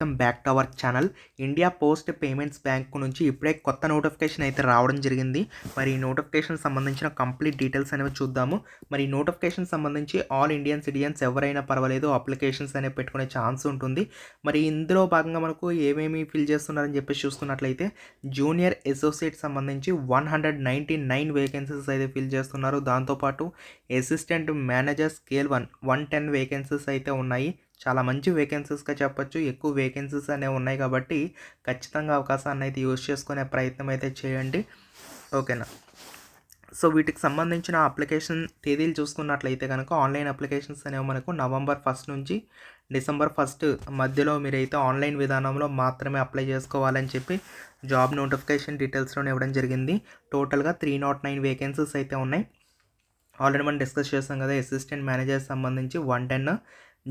Welcome back to our channel. India post payments bank నుంచి ఇప్పుడే కొత్త నోటిఫికేషన్ అయితే రావడం జరిగింది. మరి ఈ నోటిఫికేషన్ సంబంధించిన కంప్లీట్ డీటెయిల్స్ అనేవి చూద్దాము. మరి ఈ నోటిఫికేషన్ సంబంధించి ఆల్ ఇండియన్ సిటిజన్స్ ఎవరైనా పర్వాలేదు అప్లికేషన్స్ అనేవి పెట్టుకునే ఛాన్స్ ఉంటుంది. మరి ఇందులో భాగంగా మనకు ఏమేమి ఫిల్ చేస్తున్నారని చెప్పేసి చూసుకున్నట్లయితే జూనియర్ అసోసియేట్ సంబంధించి one hundred ninety nine vacancies అయితే ఫిల్ చేస్తున్నారు. దాంతోపాటు assistant manager scale one one ten vacancies అయితే ఉన్నాయి. చాలా మంచి వేకెన్సీస్గా చెప్పొచ్చు. ఎక్కువ వేకెన్సీస్ అనేవి ఉన్నాయి కాబట్టి ఖచ్చితంగా అవకాశాన్ని అయితే యూజ్ చేసుకునే ప్రయత్నం అయితే చేయండి. ఓకేనా సో వీటికి సంబంధించిన అప్లికేషన్ తేదీలు చూసుకున్నట్లయితే కనుక ఆన్లైన్ అప్లికేషన్స్ అనేవి మనకు నవంబర్ ఫస్ట్ నుంచి డిసెంబర్ ఫస్ట్ మధ్యలో మీరైతే ఆన్లైన్ విధానంలో మాత్రమే అప్లై చేసుకోవాలని చెప్పి జాబ్ నోటిఫికేషన్ డీటెయిల్స్లో ఇవ్వడం జరిగింది. టోటల్గా త్రీ నాట్ నైన్ వేకెన్సీస్ అయితే ఉన్నాయి. ఆల్రెడీ మనం డిస్కస్ చేస్తాం కదా అసిస్టెంట్ మేనేజర్ సంబంధించి one ten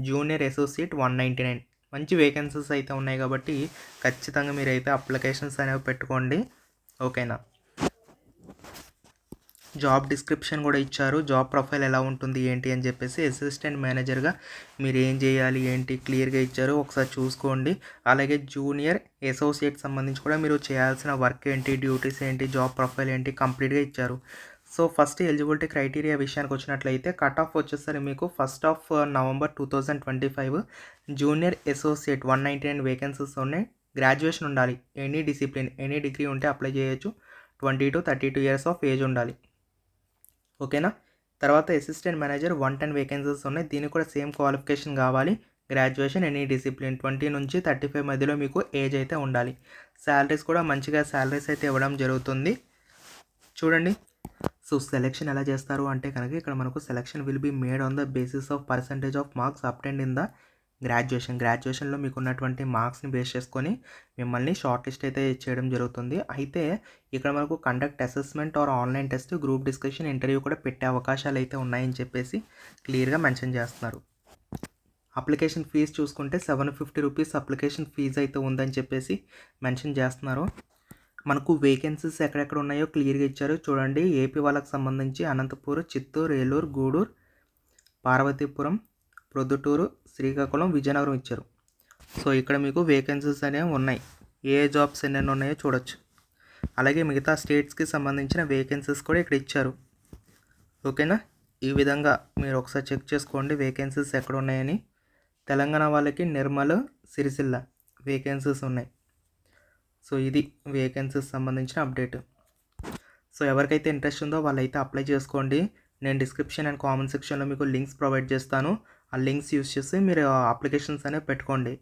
junior associate one ninety nine. మంచి వేకెన్సీస్ అయితే ఉన్నాయి కాబట్టి ఖచ్చితంగా మీరైతే అప్లికేషన్స్ అనేవి పెట్టుకోండి. ఓకేనా? జాబ్ డిస్క్రిప్షన్ కూడా ఇచ్చారు. జాబ్ ప్రొఫైల్ ఎలా ఉంటుంది ఏంటి అని చెప్పేసి అసిస్టెంట్ మేనేజర్గా మీరు ఏం చేయాలి ఏంటి క్లియర్గా ఇచ్చారు ఒకసారి చూసుకోండి. అలాగే జూనియర్ అసోసియేట్ సంబంధించి కూడా మీరు చేయాల్సిన వర్క్ ఏంటి డ్యూటీస్ ఏంటి జాబ్ ప్రొఫైల్ ఏంటి కంప్లీట్గా ఇచ్చారు. సో ఫస్ట్ ఎలిజిబిలిటీ క్రైటీరియా విషయానికి వచ్చినట్లయితే కట్ ఆఫ్ వచ్చేసరి మీకు first of November two thousand twenty five junior associate one ninety nine vacancies ఉన్నాయి. గ్రాడ్యుయేషన్ ఉండాలి. ఎనీ డిసిప్లిన్ ఎనీ డిగ్రీ ఉంటే అప్లై చేయొచ్చు. Twenty to thirty two years of age ఉండాలి. ఓకేనా? తర్వాత assistant manager one ten vacancies ఉన్నాయి. దీనికి కూడా సేమ్ క్వాలిఫికేషన్ కావాలి. గ్రాడ్యుయేషన్ ఎనీ డిసిప్లిన్ ట్వంటీ నుంచి థర్టీ ఫైవ్ మధ్యలో మీకు ఏజ్ అయితే ఉండాలి. శాలరీస్ కూడా మంచిగా శాలరీస్ అయితే ఇవ్వడం జరుగుతుంది. చూడండి. సో సెలెక్షన్ ఎలా చేస్తారు అంటే కనుక ఇక్కడ మనకు selection will be made on the basis of percentage of marks attained in the graduation గ్రాడ్యుయేషన్లో మీకు ఉన్నటువంటి మార్క్స్ని బేస్ చేసుకొని మిమ్మల్ని షార్ట్ లిస్ట్ అయితే చేయడం జరుగుతుంది. అయితే ఇక్కడ మనకు conduct assessment or online test group discussion interview కూడా పెట్టే అవకాశాలు అయితే ఉన్నాయని చెప్పేసి క్లియర్గా మెన్షన్ చేస్తున్నారు. అప్లికేషన్ ఫీజు చూసుకుంటే seven fifty rupees application fee అయితే ఉందని చెప్పేసి మెన్షన్ చేస్తున్నారు. మనకు వేకెన్సీస్ ఎక్కడెక్కడ ఉన్నాయో క్లియర్గా ఇచ్చారు. చూడండి ఏపీ వాళ్ళకి సంబంధించి అనంతపూర్ చిత్తూరు ఏలూరు గూడూరు పార్వతీపురం ప్రొద్దుటూరు శ్రీకాకుళం విజయనగరం ఇచ్చారు. సో ఇక్కడ మీకు వేకెన్సీస్ అనేవి ఉన్నాయి. ఏ జాబ్స్ ఎన్నెన్ని ఉన్నాయో చూడొచ్చు. అలాగే మిగతా స్టేట్స్కి సంబంధించిన వేకెన్సీస్ కూడా ఇక్కడ ఇచ్చారు. ఓకేనా? ఈ విధంగా మీరు ఒకసారి చెక్ చేసుకోండి వేకెన్సీస్ ఎక్కడ ఉన్నాయని. తెలంగాణ వాళ్ళకి నిర్మల్ సిరిసిల్ల వేకెన్సీస్ ఉన్నాయి. సో ఇది వేకెన్సీస్ సంబంధించిన అప్డేట్ సో ఎవరికైతే ఇంట్రెస్ట్ ఉందో వాళ్ళైతే అప్లై చేసుకోండి. నేను డిస్క్రిప్షన్ అండ్ కామెంట్ సెక్షన్లో మీకు లింక్స్ ప్రొవైడ్ చేస్తాను. ఆ లింక్స్ యూస్ చేసి మీరు అప్లికేషన్స్ అనేవి పెట్టుకోండి.